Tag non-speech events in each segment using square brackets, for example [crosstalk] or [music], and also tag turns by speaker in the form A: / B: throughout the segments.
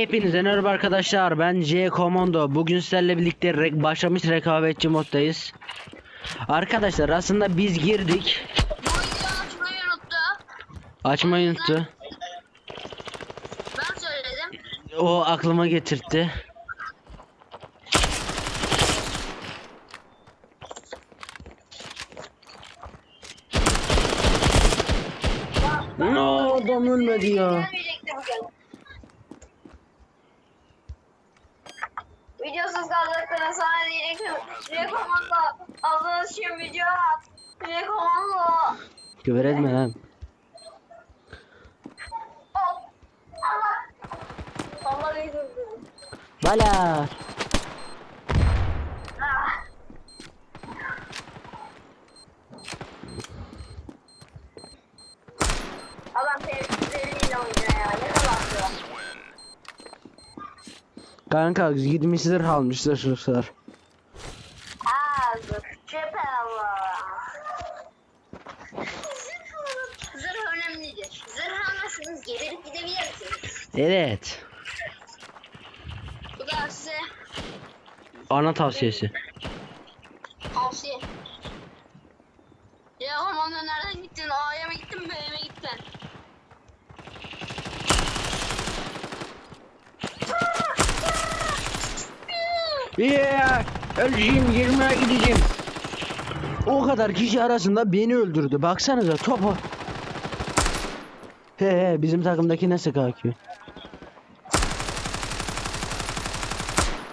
A: Hepinize merhaba arkadaşlar ben J Komando bugün sizlerle birlikte re- başlamış rekabetçi moddayız. Arkadaşlar aslında biz girdik.
B: Açmayı unuttu.
A: Açmayı unuttu
B: Ben söyledim.
A: O aklıma getirtti. Ne adam ölmedi ya Küfür etme lan Bala
B: Ah. Adam sevgilileriyle oynuyor
A: Evet
B: Bu da size
A: Ana tavsiyesi
B: tavsiye. Ya da nereden gittin? A'ya mı gittin B'ye mi gittin?
A: Yeah, öleceğim yerime gideceğim. O kadar kişi arasında beni öldürdü. Baksanıza topu. He he bizim takımdaki nasıl kalkıyor?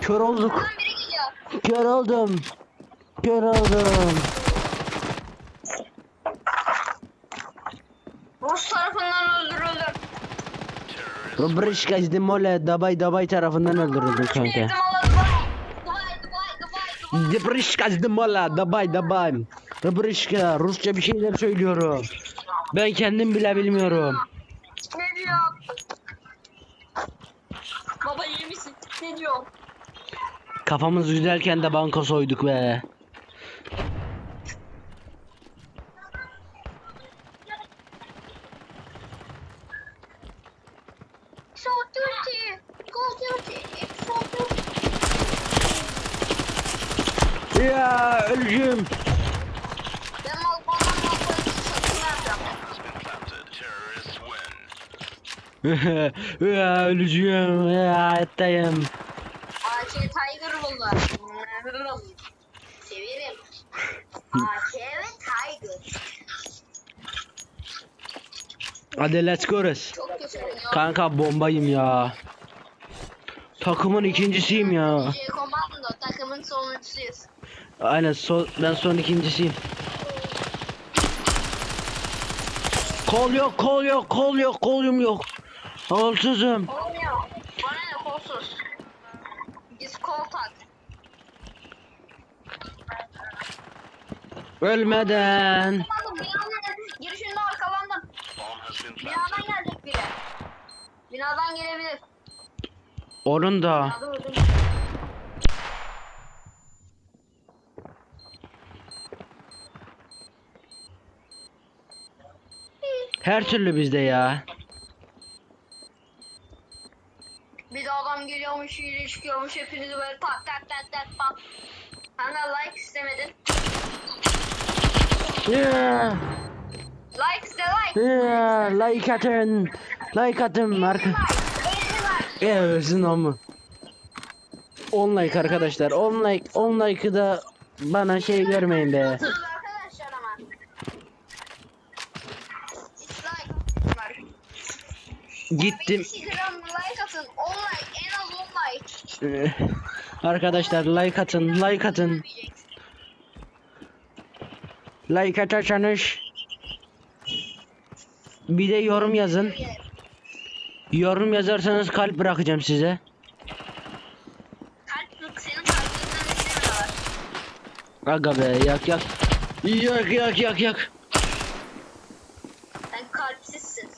A: Kör olduk.
B: Buradan biri geliyor.
A: Kör oldum. Kör oldum.
B: Rus tarafından öldürüldüm.
A: Rubrişka Zdimole Dabay Dabay tarafından öldürüldü kanka. Rubrişka Zdimole Dabay Dabay. Rubrişka Rusça bir şeyler söylüyorum. Ben kendim bile bilmiyorum.
B: Ne diyor? Baba iyi misin? Ne diyor?
A: Kafamız güzelken de banka soyduk be.
B: So dirty. Go dirty. It's so dirty.
A: Ya.
B: Ben satın alacağım.
A: ya öleceğim. Ya hayattayım.
B: Bunlar. Severim. AK ve Tiger.
A: Hadi let's go res.
B: Çok kötü oynuyor.
A: Kanka bombayım ya. Takımın ikincisiyim ya.
B: C Komando takımın sonuncusuyuz.
A: Aynen son, ben son ikincisiyim. Kol yok, kol yok, kol yok, kolum yok. Kolsuzum.
B: Olmuyor. Bana ne kolsuz. Biz kol tak.
A: Ölmeden.
B: Binanın girişinde arkalandım. Binadan gelecek biri. Binadan gelebilir.
A: Onun da.
B: Binada öldüm.
A: Her türlü bizde ya.
B: Bir de adam geliyormuş, yürüyüş çıkıyormuş, hepinizi böyle tak tak tak tak. Sen de like istemedin.
A: Yeah.
B: Like iste like.
A: Yeah. Like atın. Like atın arka.
B: Like, 50 like.
A: Evet o mu? 10 like arkadaşlar. 10 like. 10 like'ı da bana şey vermeyin be. Gittim.
B: Instagram like atın. 10 like. En az 10 like.
A: Arkadaşlar like atın. Like atın. Like atarsanız bir de yorum yazın. Yorum yazarsanız kalp bırakacağım size.
B: İstemiyorlar.
A: Aga be yak yak. Yak yak yak yak.
B: Sen kalpsizsin.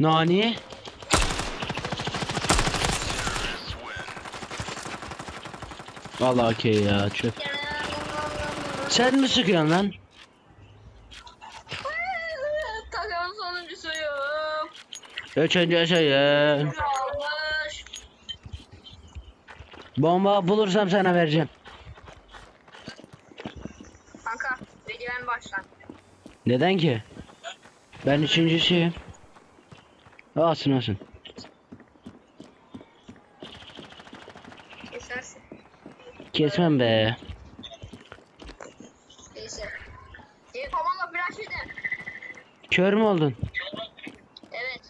A: Nani? Vallahi okey ya çöp. Sen mi sıkıyorsun lan?
B: Takımın sonuncusuyum.
A: Üçüncü sayı.
B: Almış.
A: Bomba bulursam sana vereceğim.
B: Kanka videoya başlan.
A: Neden ki? Ben üçüncüsüyüm. Olsun olsun.
B: Kesersin.
A: Kesmem be.
B: Neyse. Diye komando flash yedi.
A: Kör mü oldun?
B: Evet.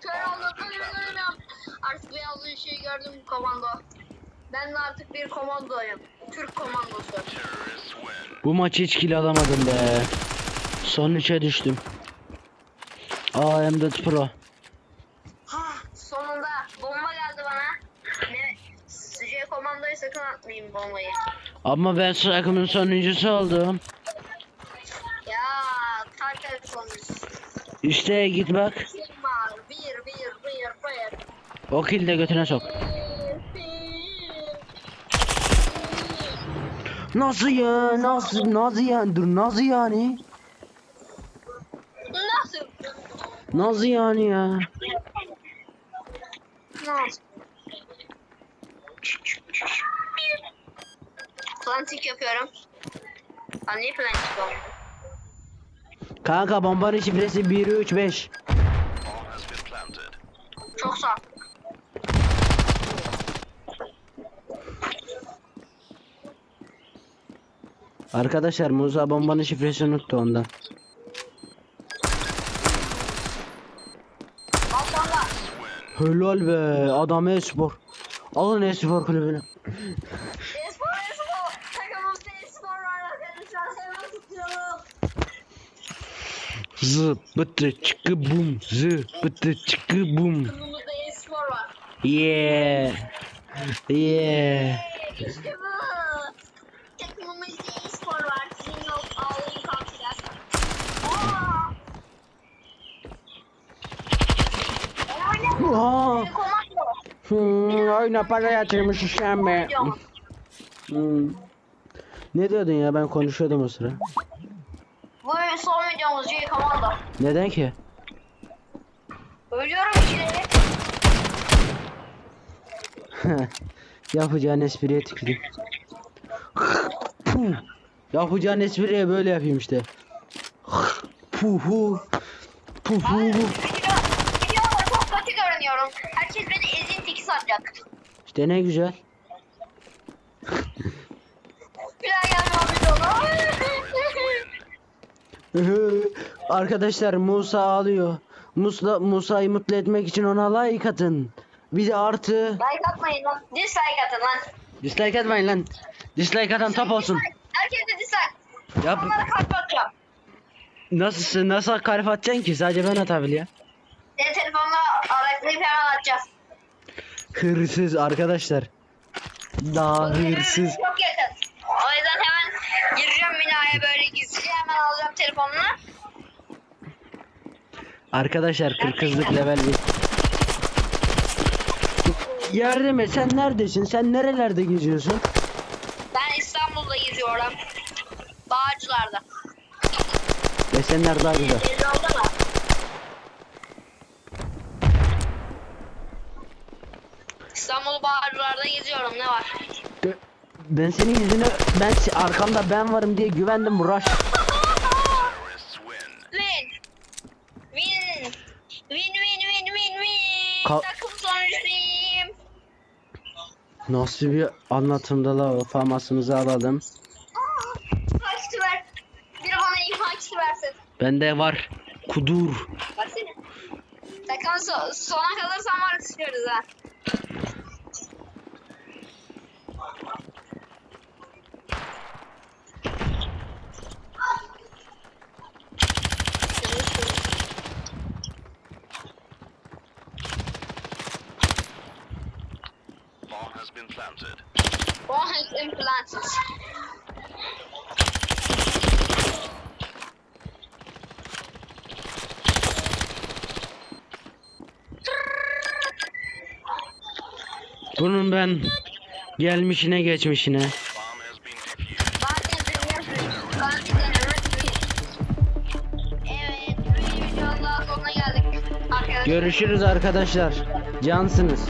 B: Kör oldum. Artık beyaz ışığı gördüm komando. Ben de artık bir komandoyum. Türk komandosu.
A: Bu maçı hiç kill alamadım be. Son üçe düştüm. Aa M4 Pro.
B: Ha, sonunda bomba geldi bana. Ne? J komandoyu sakın atmayın bombayı.
A: Ama ben takımın sonuncusu oldum.
B: Ya Tarkan sonuncusu.
A: İşte git bak. O kill de götüne sok. Nasıl ya? Nasıl? Nasıl yani? Dur nasıl yani?
B: Nasıl?
A: Nasıl yani ya?
B: Plantik yapıyorum. Ha niye plantik olmadı?
A: Kanka bombanın şifresi 135.
B: Çok sağ.
A: Arkadaşlar Musa bombanın şifresini unuttu ondan. Helal be adam e-spor. Alın e-spor kulübüne.
B: Espor, espor. Takımımızda espor var arkadaşlar. Hemen tutuyorum.
A: Zı bıtı çıkı bum zı bıtı çıkı bum.
B: Takımımızda espor var.
A: Yeah. Yeah.
B: İşte bu. Takımımızda espor var. Sizin yok. Ağlayın kalkacağız. Aa.
A: Aa. Hmm, oyuna para yatırmış işlem be. Hmm. Ne diyordun ya ben konuşuyordum o sıra.
B: J Komando.
A: Neden ki?
B: Ölüyorum içeri. [laughs]
A: Yapacağın espriye tüküreyim. [laughs] Yapacağın espriye böyle yapayım işte. Puhu. Puhu.
B: Video, videoda çok kötü görünüyorum. Herkes beni ezin tiki sanacak.
A: İşte ne güzel.
B: Bir daha gelmem videoda. [laughs]
A: Arkadaşlar Musa ağlıyor. Musa Musa'yı mutlu etmek için ona like atın. Bir de artı
B: like atmayın lan. Dislike atın lan.
A: dislike atmayın lan. Dislike atan top olsun.
B: Dislike. Herkes de dislike.
A: Yap.
B: Onlara kalp atacağım.
A: Nasıl nasıl kalp atacaksın ki? Sadece ben atabil ya.
B: Senin telefonla arayıp hemen atacağız.
A: Hırsız arkadaşlar. Daha hırsız.
B: Çok yakın. O yüzden hemen gireceğim binaya böyle gizlice hemen alacağım telefonunu.
A: Arkadaşlar kırkızlık level 1. Yardım et sen neredesin? Sen nerelerde geziyorsun?
B: Ben İstanbul'da geziyorum. Bağcılar'da.
A: Esenler daha güzel.
B: Oldu mu? İstanbul Bağcılar'da geziyorum ne var?
A: Ben senin yüzüne ben se- arkamda ben varım diye güvendim Rush.
B: Win. Win. Win win win win Takım sonuncusuyum.
A: Nasıl bir anlatımda la famasımızı alalım.
B: Kaçtı ver. Biri bana ihaçtı versin.
A: Bende var. Kudur.
B: Versene. Takım so- sona kalırsan var çıkıyoruz ha.
C: Bomb has been planted.
B: Bomb has been planted.
A: Bunun ben gelmişine geçmişine. Görüşürüz arkadaşlar. Cansınız.